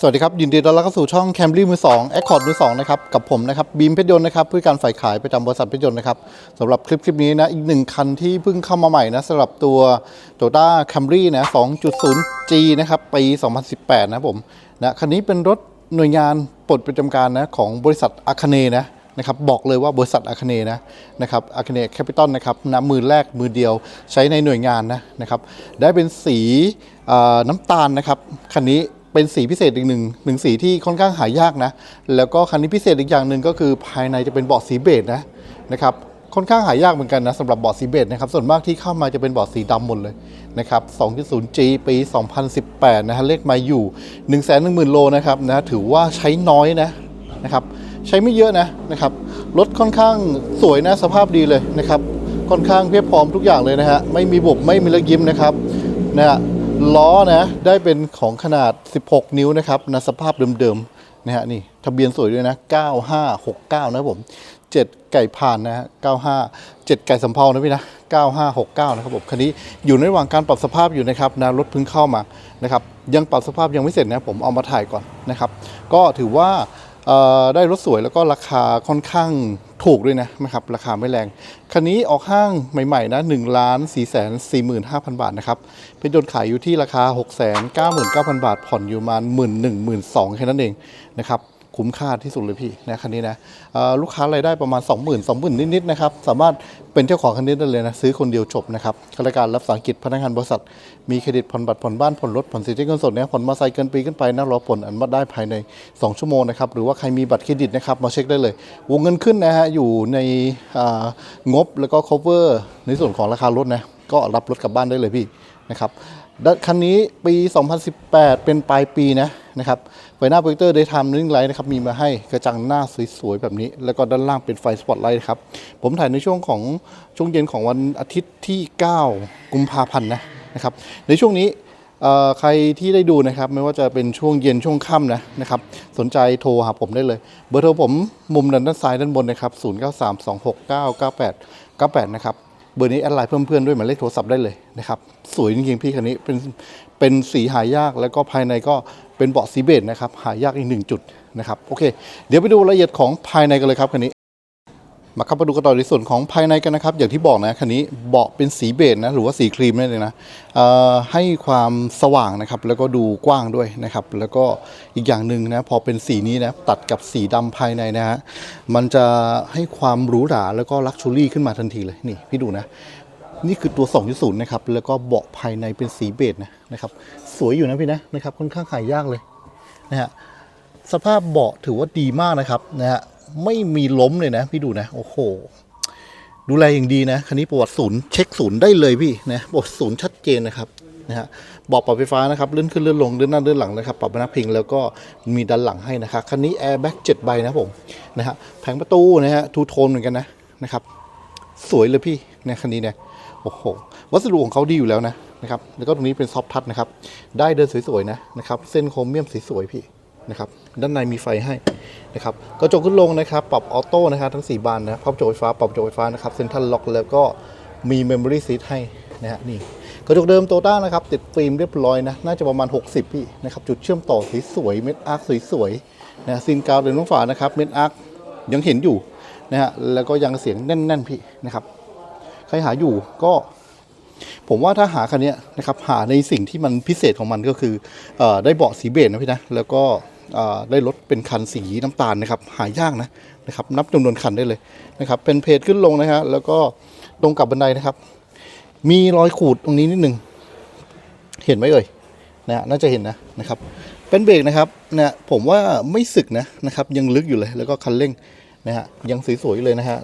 สวัสดีครับ ยินดีต้อนรับเข้าสู่ช่อง Camry มือ2 Accord มือ2นะครับ กับผมนะครับบีมเพชรยนต์นะครับผู้การฝ่ายขายประจำบริษัทเพชรยนต์นะครับสำหรับคลิปคลิปนี้นะอีกหนึ่งคันที่เพิ่งเข้ามาใหม่นะสำหรับตัว Toyota Camry นะ 2.0G นะครับปี 2018 นะผมนะคันนี้เป็นรถหน่วยงานปลดประจำการนะของบริษัทอาคเนนะนะครับบอกเลยว่าบริษัทอาคเนนะนะครับอาคเนแคปิตอลนะครับนะมือแรกมือเดียวใช้ในหน่วยงานนะนะครับได้เป็นสีน้ำตาลนะครับคันนี้ เป็นสีพิเศษอีกหนึ่งหนึ่งสีที่ค่อนข้างหายากนะ แล้วก็คันนี้พิเศษอีกอย่างหนึ่งก็คือภายในจะเป็นเบาะสีเบจนะนะครับค่อนข้างหายากเหมือนกันนะสำหรับเบาะสีเบจนะครับส่วนมากที่เข้ามาจะเป็นเบาะสีดำหมดเลยนะครับ 2.0G ปี 2018 นะฮะเลขมาอยู่ 1 1 0 0 0 0 โลนะครับนะถือว่าใช้น้อยนะนะครับใช้ไม่เยอะนะนะครับรถค่อนข้างสวยนะสภาพดีเลยนะครับค่อนข้างเพียบพร้อมทุกอย่างเลยนะฮะไม่มีบุบไม่มีเลิกยิ้มนะครับนะฮะ ล้อนะได้เป็นของขนาด 16 นิ้วนะครับนะสภาพเดิมๆนะฮะนี่ทะเบียนสวยด้วยนะ 9569 นะผม 7 ไก่ผ่านนะฮะ95 7 ไก่สำเภานะพี่นะ 9569 นะครับผมคันนี้อยู่ในระหว่างการปรับสภาพอยู่นะครับนะรถเพิ่งเข้ามานะครับยังปรับสภาพยังไม่เสร็จนะผมเอามาถ่ายก่อนนะครับ ก็ถือว่า ได้รถสวยแล้วก็ราคาค่อนข้างถูกด้วยนะนะครับราคาไม่แรง คันนี้ออกห้างใหม่ๆนะ1ล้าน4 4 5 0 0 0บาทนะครับเป็นยนต์ขายอยู่ที่ราคา6 9 9 0 0 0บาท ผ่อนอยู่ประมาณหมื่นหนึ่งหมื่นสองแค่นั้นเองนะครับ คุ้มค่าที่สุดเลยพี่นะคันนี้นะลูกค้ารายได้ประมาณ 20,000 20,000นิดๆนะครับสามารถเป็นเจ้าของคันนี้ได้เลยนะซื้อคนเดียวจบนะครับข้าราชการรับสารกิจพนักงานบริษัท มีเครดิตผ่อนบัตรผ่อนบ้านผ่อนรถผ่อนสิทธิเงินสดเนี่ยผ่อนมอเตอร์ไซค์เกินปีขึ้นไปนะรอผลอนุมัติได้ภายใน 2 ชั่วโมงนะครับหรือว่าใครมีบัตรเครดิตนะครับมาเช็คได้เลยวงเงินขึ้นนะฮะอยู่ในงบแล้วก็ cover ในส่วนของราคารถนะก็รับรถกลับบ้านได้เลยพี่นะครับคันนี้ปี 2018 เป็นปลายปีนะ นะครับไฟหน้าโปรเจคเตอร์ได้ทำนิ่งไลท์นะครับมีมาให้กระจังหน้าสวยๆแบบนี้ แล้วก็ด้านล่างเป็นไฟสปอตไลท์ครับผมถ่ายในช่วงของช่วงเย็นของวันอาทิตย์ที่ 9 กุมภาพันธ์นะนะครับในช่วงนี้ใครที่ได้ดูนะครับไม่ว่าจะเป็นช่วงเย็นช่วงค่ำนะนะครับสนใจโทรหาผมได้เลย เบอร์โทรผมมุมด้านซ้ายด้านบนนะครับ 0 9 3 2 6 9 9 8 9 8 นะครับ เบอร์นี้แอดไลน์เพื่อนๆด้วยหมายเลขโทรศัพท์ได้เลยนะครับ สวยจริงๆพี่คันนี้เป็นเป็นสีหายากแล้วก็ภายในก็ เป็นเบาะสีเบจนะครับหายากอีกหนึ่งจุดนะครับโอเค เดี๋ยวไปดูรายละเอียดของภายในกันเลยครับคันนี้ มาครับมาดูกันต่อในส่วนของภายในกันนะครับ อย่างที่บอกนะคันนี้เบาะเป็นสีเบจนะหรือว่าสีครีมนั่นเองนะให้ความสว่างนะครับแล้วก็ดูกว้างด้วยนะครับ แล้วก็อีกอย่างหนึ่งนะพอเป็นสีนี้นะตัดกับสีดำภายในนะฮะมันจะให้ความหรูหราแล้วก็ลักชัวรี่ขึ้นมาทันทีเลยนี่พี่ดูนะ นี่คือตัว 2.0 นะครับ แล้วก็เบาะภายในเป็นสีเบจนะนะครับ สวยอยู่นะพี่นะนะครับ ค่อนข้างหายากเลยนะฮะ สภาพเบาะถือว่าดีมากนะครับนะฮะ ไม่มีล้มเลยนะ พี่ดูนะ โอ้โห ดูแลอย่างดีนะคันนี้ประวัติศูนย์เช็คศูนย์ได้เลยพี่นะประวัติศูนย์ชัดเจนนะครับนะฮะเบาะปรับไฟฟ้านะครับเลื่อนขึ้นเลื่อนลงเลื่อนหน้าเลื่อนหลังนะครับ ปรับนักพิงแล้วก็มีด้านหลังให้นะครับคันนี้แอร์แบ็กเจ็ดใบนะผมนะฮะแผงประตูนะฮะทูโทนเหมือนกันนะนะครับ สวยเลยพี่ในคันนี้เนี่ย โอ้โห วัสดุของเขาดีอยู่แล้วนะนะครับ แล้วก็ตรงนี้เป็นซอฟทัชนะครับ ได้เดินสวยๆนะนะครับ เส้นโครเมียมสวยๆพี่นะครับ ด้านในมีไฟให้นะครับ กระจกขึ้นลงนะครับ ปรับออโต้นะครับทั้ง 4 บานนะพับกระจกไฟฟ้า ปรับกระจกไฟฟ้านะครับ เซ็นทรัลล็อกแล้วก็มีเมมโมรี่ซีทให้นะฮะ นี่ กระจกเดิมโตต้านะครับ ติดฟิล์มเรียบร้อยนะ น่าจะประมาณ 60 พี่นะครับ จุดเชื่อมต่อสวยๆ เม็ดอาร์คสวยๆ นะซินกาวเดินลงฝานะครับ เม็ดอาร์คยังเห็นอยู่นะฮะ แล้วก็ยังเสียงแน่นๆพี่นะครับ ใครหาอยู่ก็ผมว่าถ้าหาคันนี้นะครับหาในสิ่งที่มันพิเศษของมันก็คืออได้เบาะสีเบจนะพี่นะแล้วก็ได้รถเป็นคันสีน้ำตาลนะครับหายากนะนะครับนับจำนวนคันได้เลยนะครับเป็นเพจขึ้นลงนะฮะแล้วก็ตรงกับบันไดนะครับ มีรอยขูดตรงนี้นิดนึงเห็นไหมเอ่ยนะฮะน่าจะเห็นนะนะครับเป็นเบรกนะครับเนี่ยผมว่าไม่สึกนะนะครับยังลึกอยู่เลยแล้วก็คันเร่งนะฮะยังสวยๆเลยนะฮะ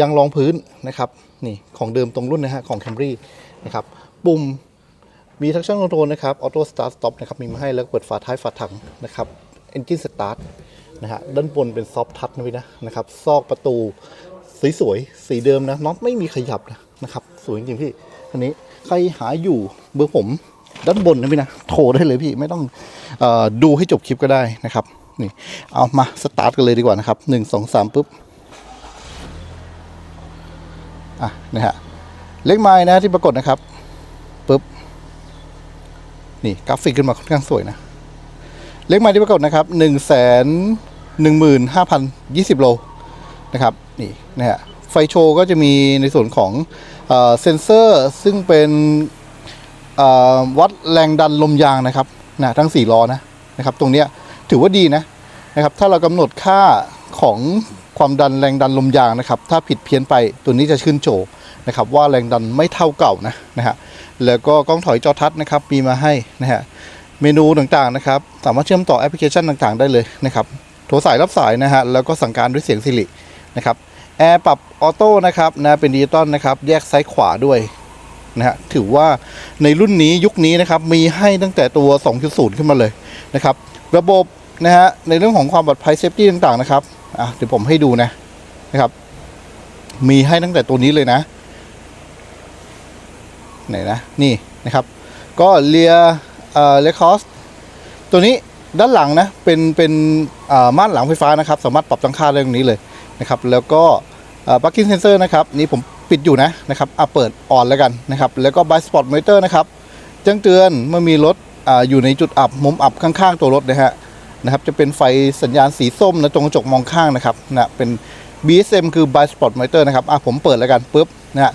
ยังรองพื้นนะครับนี่ของเดิมตรงรุ่นนะฮะของ Camry นะครับปุ่มมีทักชั่นคอนโทรลนะครับออโต้สตาร์ทสต็อปนะครับมีมาให้แล้วเปิดฝาท้ายฝาถังนะครับเอนจินสตาร์ทนะฮะด้านบนเป็นซอฟทัชนะพี่นะนะครับซอกประตูสวยๆสีเดิมนะน็อตไม่มีขยับนะนะครับสวยจริงพี่คันนี้ใครหาอยู่เบอร์ผมด้านบนนะพี่นะโทรได้เลยพี่ไม่ต้องออดูให้จบคลิปก็ได้นะครับนี่เอามาสตาร์ทกันเลยดีกว่านะครับหนึ่งสองสามปุ๊บ อะนะฮะเลขไม้นะที่ปรากฏนะครับปุ๊บนี่กราฟิกขึ้นมาค่อนข้างสวยนะ เลขหมายที่ปรากฏนะครับ1 1 5 0 2 0โลนะครับนี่นะฮะไฟโชว์ก็จะมีในส่วนของเอ่อเซนเซอร์ซึ่งเป็นวัดแรงดันลมยางนะครับนะทั้ง 4 ล้อนะนะครับ ตรงเนี้ยถือว่าดีนะนะครับ ถ้าเรากำหนดค่าของ ความดันแรงดันลมยางนะครับ ถ้าผิดเพี้ยนไปตัวนี้จะขึ้นโชว์นะครับว่าแรงดันไม่เท่าเก่านะนะฮะแล้วก็กล้องถอยจอทัศน์นะครับมีมาให้นะฮะเมนูต่างๆนะครับสามารถเชื่อมต่อแอปพลิเคชันต่างๆ ได้เลยนะครับโทรสายรับสายนะฮะแล้วก็สั่งการด้วยเสียงสิรินะครับแอร์ปรับออโต้นะครับนะเป็นดิจิตอลนะครับแยกซ้ายขวาด้วยนะฮะถือว่าในรุ่นนี้ยุคนี้นะครับมีให้ตั้งแต่ตัว 2.0 ขึ้นมาเลยนะครับ ระบบนะฮะในเรื่องของความปลอดภัยเซฟตี้ต่างๆนะครับ อะเดี๋ยวผมให้ดูนะนะครับ มีให้ตั้งแต่ตัวนี้เลยนะไหนนะนี่นะครับ ก็เลียเอ่อเลคอสตัวนี้ด้านหลังนะเป็นเป็นเอ่อม่านหลังไฟฟ้านะครับ สามารถปรับตั้งค่าได้ตรงนี้เลยนะครับ แล้วก็ปลั๊กอินเซนเซอร์นะครับนี่ผมปิดอยู่นะนะครับอะเปิดออนแล้วกันนะครับ แล้วก็ by spot monitor นะครับแจ้งเตือนเมื่อมีรถอาอยู่ในจุดอับมุมอับข้างๆตัวรถนะฮะ นะครับ จะเป็นไฟสัญญาณสีส้มนะตรงกระจกมองข้างนะครับนะเป็น BSM คือ by spot monitor นะครับอะผมเปิดแล้วกันปุ๊บนะฮะ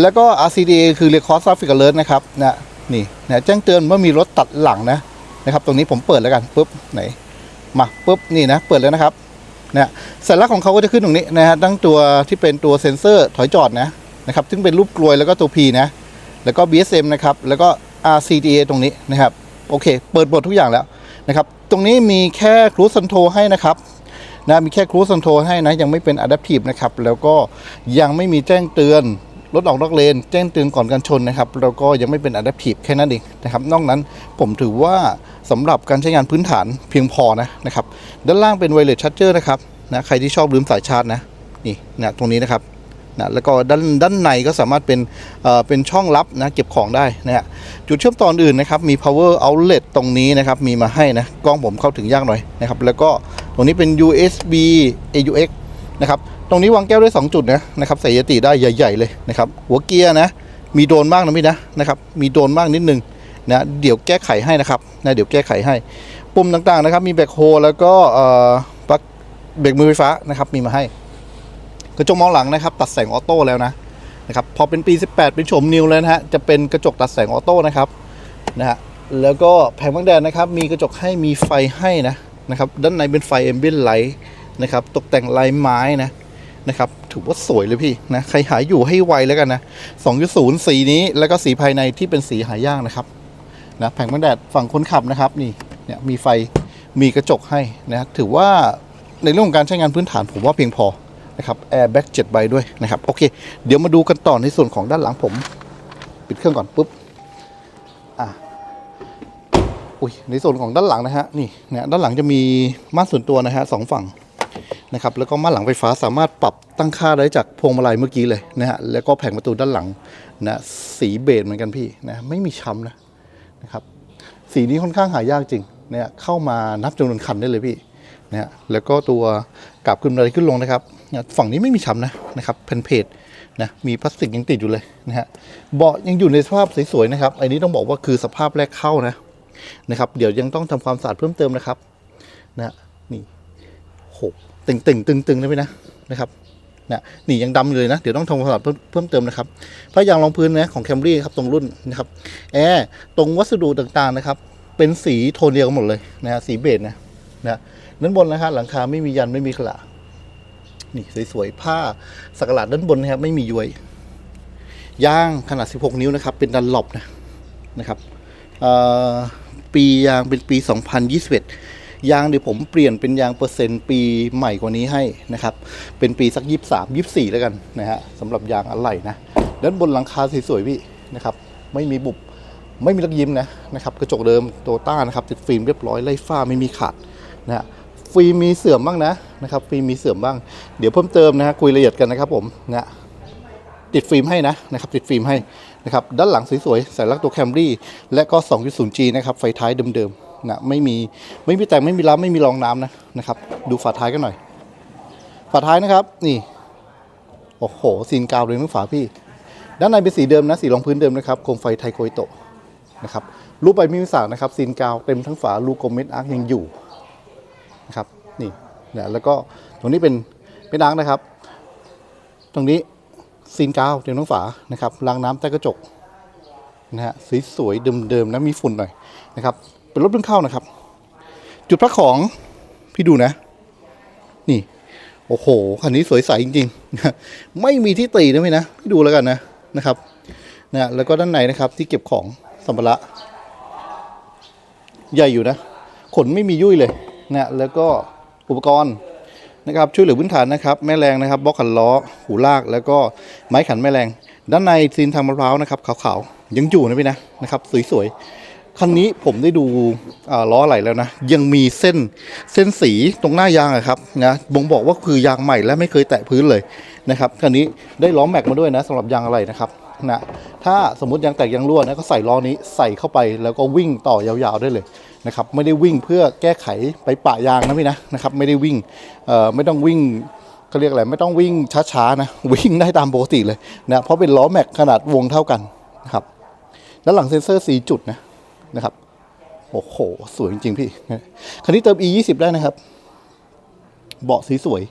แล้วก็ RCDA คือ record traffic alert นะครับนะนี่นะแจ้งเตือนเมื่อมีรถตัดหลังนะนะครับ ตรงนี้ผมเปิดแล้วกันปุ๊บไหนมาปุ๊บนี่นะเปิดแล้วนะครับนะสัญลักษณ์ของเขาก็จะขึ้นตรงนี้นะฮะตั้งตัวที่เป็นตัวเซ็นเซอร์ถอยจอดนะนะครับซึ่งเป็นรูปกลวยแล้วก็ตัว P นะแล้วก็ BSM นะครับแล้วก็ RCDA ตรงนี้นะครับโอเค เปิดหมดทุกอย่างแล้ว นะครับ ตรงนี้มีแค่ cruise control ให้นะครับนะมีแค่ cruise control ให้นะ ยังไม่เป็น adaptive นะครับ แล้วก็ยังไม่มีแจ้งเตือนรถออกนอกเลน แจ้งเตือนก่อนการชนนะครับ แล้วก็ยังไม่เป็น adaptive แค่นั้นเองนะครับ นอกนั้นผมถือว่าสำหรับการใช้งานพื้นฐานเพียงพอนะนะครับ ด้านล่างเป็น wireless charger นะครับนะใครที่ชอบลืมสายชาร์จนะนี่นะตรงนี้นะครับ นะแล้วก็ด้านด้านในก็สามารถเป็นเอ่อเป็นช่องลับนะเก็บของได้นะฮะจุดเชื่อมต่ออื่นนะครับมี power outlet ตรงนี้นะครับมีมาให้นะกล้องผมเข้าถึงยากหน่อยนะครับแล้วก็ตรงนี้เป็น USB AUX นะครับตรงนี้วางแก้วได้ 2 จุดนะนะครับใส่ยติได้ใหญ่ ๆ เลยนะครับหัวเกียร์นะมีโดนมากนะพี่นะนะครับมีโดนมากนิดนึงนะเดี๋ยวแก้ไขให้นะครับนะเดี๋ยวแก้ไขให้ ปุ่มต่างๆนะครับมีแบคโฮแล้วก็เอ่อปลั๊กเบรกมือไฟฟ้านะครับมีมาให้ กระจกมองหลังนะครับ ตัดแสงออโต้แล้วนะนะครับพอเป็นปี 18 เป็นโฉมนิวแล้วนะฮะจะเป็นกระจกตัดแสงออโต้นะครับนะฮะแล้วก็แผงบังแดดนะครับ มีกระจกให้มีไฟให้นะนะครับด้านในเป็นไฟเอมเบียนไลท์นะครับตกแต่งลายไม้นะนะครับถือว่าสวยเลยพี่นะใครหาอยู่ให้ไวแล้วกันนะ 2.0 สีนี้แล้วก็สีภายในที่เป็นสีหายากนะครับนะแผงบังแดดฝั่งคนขับนะครับนี่เนี่ยมีไฟมีกระจกให้นะถือว่าในเรื่องของการใช้งานพื้นฐานผมว่าเพียงพอ นะครับแอร์แบ็กเจ็ดใบด้วยนะครับโอเค เดี๋ยวมาดูกันต่อในส่วนของด้านหลังผม ปิดเครื่องก่อนปุ๊บอะอุ้ยในส่วนของด้านหลังนะฮะนี่เนี่ยด้านหลังจะมีม่านส่วนตัวนะฮะสองฝั่งนะครับแล้วก็ม่านหลังไฟฟ้าสามารถปรับตั้งค่าได้จากพวงมาลัยเมื่อกี้เลยนะฮะแล้วก็แผงประตูด้านหลังนะสีเบจเหมือนกันพี่นะไม่มีช้ำนะนะครับสีนี้ค่อนข้างหายากจริงเนี่ยเข้ามานับจำนวนคันได้เลยพี่ นะฮะแล้วก็ตัวกลับขึ้นอะไรขึ้นลงนะครับ ฝั่งนี้ไม่มีช้ำนะนะครับเพนเพจนะมีพลาสติกยังติดอยู่เลยนะฮะเบาะยังอยู่ในสภาพสวยๆนะครับ อันนี้ต้องบอกว่าคือสภาพแรกเข้านะนะครับ เดี๋ยวยังต้องทำความสะอาดเพิ่มเติมนะครับนะนี่โหตึงตึงตึงตึงๆนะพี่นะนะครับนะนี่ยังดำเลยนะ เดี๋ยวต้องทำความสะอาดเพิ่มเติมนะครับผ้ายางรองพื้นนะของแคมรี่ครับตรงรุ่นนะครับแอร์ตรงวัสดุต่างๆนะครับ เป็นสีโทนเดียวกันหมดเลยนะฮะสีเบจนะนะ ด้านบนนะฮะหลังคาไม่มียันไม่มีขลานี่สวยๆผ้าสักหลาดด้านบนนะครับ ไม่มีย้วยยางขนาด 16 นิ้วนะครับ เป็นดันหลบนะนะครับปียางเป็นปี 2021 ยางเดี๋ยวผมเปลี่ยนเป็นยางเปอร์เซ็นต์ปีใหม่กว่านี้ให้นะครับ เป็นปีสัก 23 24 แล้วกันนะฮะสำหรับยางอะไหล่นะด้านบนหลังคาสวยๆพี่นะครับ ไม่มีบุบไม่มีลักยิ้มนะนะครับ กระจกเดิมโตต้านะครับติดฟิล์มเรียบร้อยไล่ฝ้าไม่มีขาดนะฮะ ฟิล์มมีเสื่อมบ้างนะนะครับฟิล์มมีเสื่อมบ้าง เดี๋ยวเพิ่มเติมนะฮะคุยละเอียดกันนะครับผมนะติดฟิล์มให้นะนะครับติดฟิล์มให้นะครับด้านหลังสวยๆใส่ลักตัวแคมรี่และก็ 2.0G นะครับไฟท้ายเดิมๆนะไม่มีไม่มีแต่งไม่มีล้ำไม่มีรองน้ำนะนะครับดูฝาท้ายกันหน่อย ฝาท้ายนะครับนี่โอ้โหซีนกาวเลยทั้งฝาพี่ ด้านในเป็นสีเดิมนะสีรองพื้นเดิมนะครับโคมไฟไทโกอิโตะนะครับรูปใบมีวิสากนะครับซีนกาวเต็มทั้งฝาลูกกลมเม็ดอาร์คยังอยู่ นะครับนี่เนี่ยแล้วก็ตรงนี้เป็นเป็นอาร์คนะครับ ตรงนี้ซีนกาวเต็มทั้งฝานะครับล้างน้ำใต้กระจกนะฮะสวยๆเดิมๆนะมีฝุ่นหน่อยนะครับ เป็นรถเพิ่งเข้านะครับ จุดพักของพี่ดูนะ นี่ โอ้โหคันนี้สวยใสจริงๆไม่มีที่ตีนะพี่นะพี่ดูแล้วกันนะนะครับนะแล้วก็ด้านในนะครับที่เก็บของสัมภาระใหญ่อยู่นะ ขนไม่มียุ่ยเลย นะแล้วก็อุปกรณ์นะครับช่วยเหลือพื้นฐานนะครับแม่แรงนะครับบล็อกขันล้อหูลาก แล้วก็ไม้ขันแม่แรง ด้านในซีนทางมะพร้าวนะครับขาวๆยังอยู่นะพี่นะนะครับสวยๆคันนี้ผมได้ดูล้อไหลแล้วนะ ยังมีเส้นเส้นสีตรงหน้ายางอะครับนะบ่งบอกว่าคือยางใหม่และไม่เคยแตะพื้นเลยนะครับคันนี้ได้ล้อแม็กมาด้วยนะสำหรับยางอะไรนะครับ นะถ้าสมมติยางแตกยางรั่วนะก็ใส่ล้อนี้ใส่เข้าไปแล้วก็วิ่งต่อยาวๆได้เลยนะครับไม่ได้วิ่งเพื่อแก้ไขไปปะยางนะพี่นะนะครับไม่ได้วิ่งเอ่อไม่ต้องวิ่งเขาเรียกอะไรไม่ต้องวิ่งช้าๆนะวิ่งได้ตามปกติเลยนะเพราะเป็นล้อแม็กขนาดวงเท่ากันนะครับด้านหลังเซ็นเซอร์สีจุดนะนะครับโอ้โห สวยจริงๆพี่ คันนี้เติม e 2 0ได้นะครับ เบาะสีสวย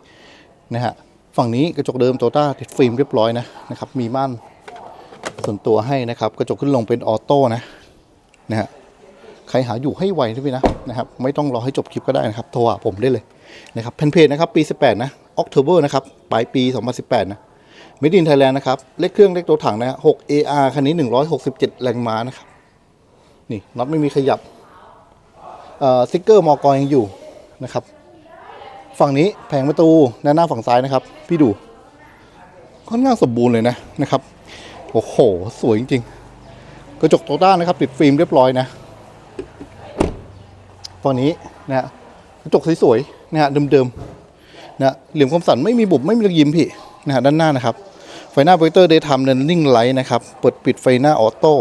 นะฮะ ฝั่งนี้กระจกเดิมโตต้าติดฟิล์มเรียบร้อยนะนะครับ มีม่าน ส่วนตัวให้นะครับ กระจกขึ้นลงเป็นออโต้นะนะฮะใครหาอยู่ให้ไวนะพี่นะนะครับ ไม่ต้องรอให้จบคลิปก็ได้นะครับ โทรหาผมได้เลยนะครับแผ่นเพจนะครับปี 18 นะ October นะครับปลายปี 2018 นะ Made in Thailand นะครับ เลขเครื่องเลขตัวถังนะฮะ6 AR คันนี้ 167 แรงม้านะครับ นี่น็อตไม่มีขยับเอ่อสติ๊กเกอร์มอกอยังอยู่นะครับ ฝั่งนี้แผงประตูด้านหน้าฝั่งซ้ายนะครับ พี่ดูค่อนข้างสมบูรณ์เลยนะนะครับ โอ้โห สวยจริงๆ กระจกโตต้านะครับ ติดฟิล์มเรียบร้อยนะฝั่งนี้นะกระจกสวยๆนะฮะเดิมๆนะเหลี่ยมคมสันไม่มีบุบไม่มีรอยยิ้มพี่นะฮะด้านหน้านะครับ ไฟหน้าโปรเจคเตอร์ได้ทำเนนิ่งไลท์นะครับ เปิดปิดไฟหน้าออโต้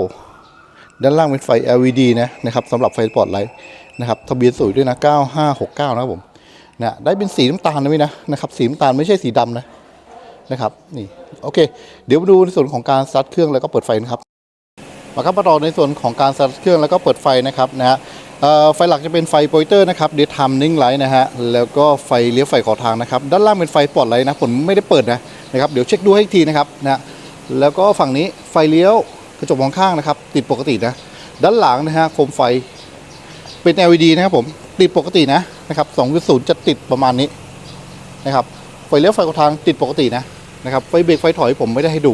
ด้านล่างเป็นไฟ LED นะนะครับสำหรับไฟสปอร์ตไลท์นะครับทะเบียนสวยด้วยนะ 9569 นะครับผมนะได้เป็นสีน้ำตาลนะพี่นะนะครับสีน้ำตาลไม่ใช่สีดำนะ นะครับนี่โอเค เดี๋ยวมาดูในส่วนของการสตาร์ทเครื่องแล้วก็เปิดไฟนะครับมาครับมาต่อในส่วนของการสตาร์ทเครื่องแล้วก็เปิดไฟนะครับนะฮะไฟหลักจะเป็นไฟโปรเจคเตอร์นะครับเดย์ทำนิ่งไลท์นะฮะแล้วก็ไฟเลี้ยวไฟขอทางนะครับด้านล่างเป็นไฟปอตไลท์นะผมไม่ได้เปิดนะนะครับเดี๋ยวเช็คดูให้ทีนะครับนะแล้วก็ฝั่งนี้ไฟเลี้ยวกระจกมองข้างนะครับ ติดปกตินะด้านหลังนะฮะโคมไฟเป็น LED นะครับผมติดปกตินะนะครับ2.0 จะติดประมาณนี้นะครับ ฟเลี้ยวไฟกระทางติดปกตินะนะครับไฟเบรกไฟถอยผมไม่ได้ให้ดู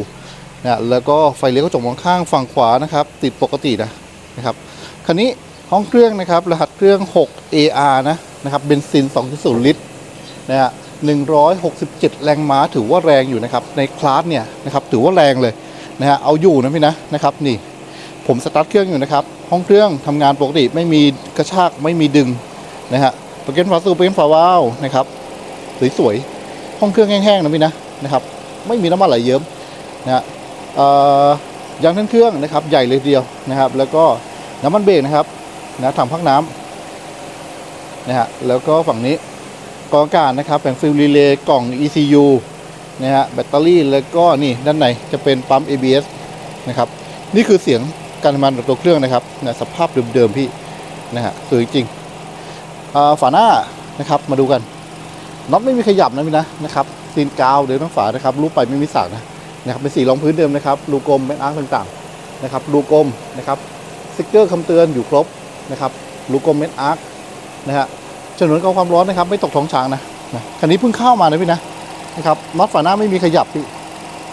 นะแล้วก็ไฟเลี้ยวกระจกมองข้างฝั่งขวานะครับ ติดปกตินะนะครับคันนี้ห้องเครื่องนะครับ รหัสเครื่อง 6 AR นะนะครับเบนซิน 2.0 ลิตรนะฮะ167 แรงม้าถือว่าแรงอยู่นะครับ ในคลาสเนี่ยนะครับถือว่าแรงเลยนะฮะเอาอยู่นะพี่นะนะครับนี่ผมสตาร์ทเครื่องอยู่นะครับ ห้องเครื่องทำงานปกติไม่มีกระชากไม่มีดึงนะฮะปรแกรมฝาสูบปรแกรมฝาวาล์วนะครับสวยๆ ห้องเครื่องแห้งๆนะพี่นะนะครับ ไม่มีน้ำมันไหลเยิ้มนะฮะยางทั้งเครื่องนะครับ ใหญ่เลยเดียวนะครับ แล้วก็น้ำมันเบรกนะครับนะถังพักน้ำนะฮะแล้วก็ฝั่งนี้กองอากาศนะครับแผงฟิลรีเลย์กล่อง ECU นะฮะแบตเตอรี่แล้วก็นี่ด้านในจะเป็นปั๊ม ABS นะครับ นี่คือเสียงการทำงานของตัวเครื่องนะครับนะสภาพเดิมๆพี่นะฮะสวยจริงฝาหน้านะครับมาดูกัน น็อตไม่มีขยับนะพี่นะนะครับซีนกาวเดิมทั้งฝานะครับรูปไปไม่มีสากนะนะครับเป็นสีรองพื้นเดิมนะครับรูกลมเป็นอาร์ต่างๆนะครับรูกลมนะครับสติ๊กเกอร์คำเตือนอยู่ครบนะครับรูกลมเป็นอาร์นะฮะฉนวนกองความร้อนนะครับไม่ตกท้องช้างนะนะคันนี้เพิ่งเข้ามานะพี่นะนะครับน็อตฝาหน้าไม่มีขยับพี่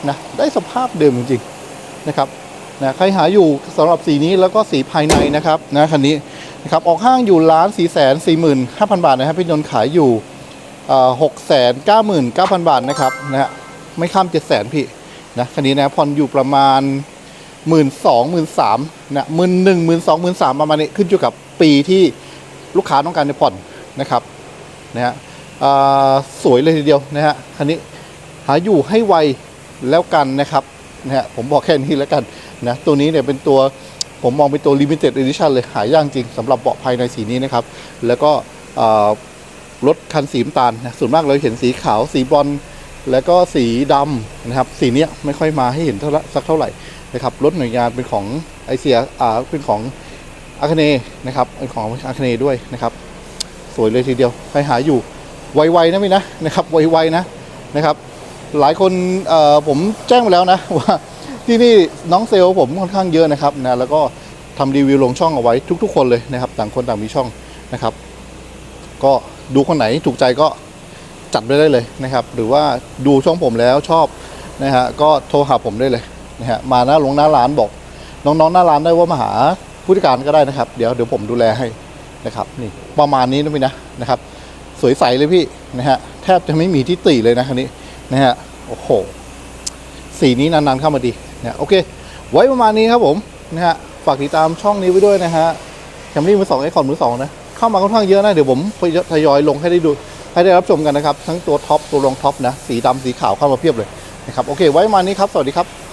นะได้สภาพเดิมจริงๆนะครับนะใครหาอยู่สำหรับสีนี้แล้วก็สีภายในนะครับนะคันนี้นะครับออกห้างอยู่ล้านสี่แสนสี่หมื่นห้าพันบาทนะครับพี่นนท์ขายอยู่ หกแสนเก้าหมื่นเก้าพันบาทนะครับนะฮะไม่ข้ามเจ็ดแสนพี่นะคันนี้นะผ่อนอยู่ประมาณหมื่นสองหมื่นสามนะหมื่นหนึ่งหมื่นสองหมื่นสามประมาณนี้ขึ้นอยู่กับปีที่ลูกค้าต้องการจะผ่อนนะครับนะฮะสวยเลยทีเดียวนะฮะคันนี้หาอยู่ให้ไวแล้วกันนะครับนะฮะผมบอกแค่นี้แล้วกันนะตัวนี้เนี่ยเป็นตัวผมมองเป็นตัว limited edition เลยหายากจริงสำหรับเบาะภายในสีนี้นะครับ แล้วก็อ่อ รถคันสีน้ำตาลนะส่วนมากเราเห็นสีขาวสีบอลแล้วก็สีดำนะครับ สีเนี้ยไม่ค่อยมาให้เห็นเท่าสักเท่าไหร่นะครับรถหน่วยงานเป็นของไอเซียอ่าเป็นของอาคเนนะครับเป็นของอาคเนด้วยนะครับ สวยเลยทีเดียวใครหาอยู่ไวๆนะพี่นะนะครับไวๆนะนะครับ หลายคนเอ่อผมแจ้งไปแล้วนะว่าที่นี่น้องเซลล์ผมค่อนข้างเยอะนะครับนะแล้วก็ทำรีวิวลงช่องเอาไว้ทุก ๆ คนเลยนะครับ ต่างคนต่างมีช่องนะครับ ก็ ดูคนไหนถูกใจก็จัดไปได้เลยนะครับ หรือว่าดูช่องผมแล้วชอบนะฮะก็โทรหาผมได้เลยนะฮะมาหน้าลงหน้าร้านบอก น้องๆหน้าร้านได้ว่ามาหาผู้จัดการก็ได้นะครับ เดี๋ยวเดี๋ยวผมดูแลให้นะครับนี่ประมาณนี้นะพี่นะนะครับ สวยใสเลยพี่นะฮะแทบจะไม่มีที่ติเลยนะคันนี้นะฮะโอ้โหสีนี้นานๆเข้ามาดีนะโอเค ไว้ประมาณนี้ครับผมนะฮะฝากติดตามช่องนี้ไว้ด้วยนะฮะแคมรี่มือสองไอคอนมือสองนะ เข้ามาค่อนข้างเยอะนะ เดี๋ยวผมทยอยลงให้ได้ดู ให้ได้รับชมกันนะครับ ทั้งตัวท็อปตัวรองท็อปนะ สีดำสีขาวเข้ามาเพียบเลยนะครับ โอเค ไว้มานี้ครับ สวัสดีครับ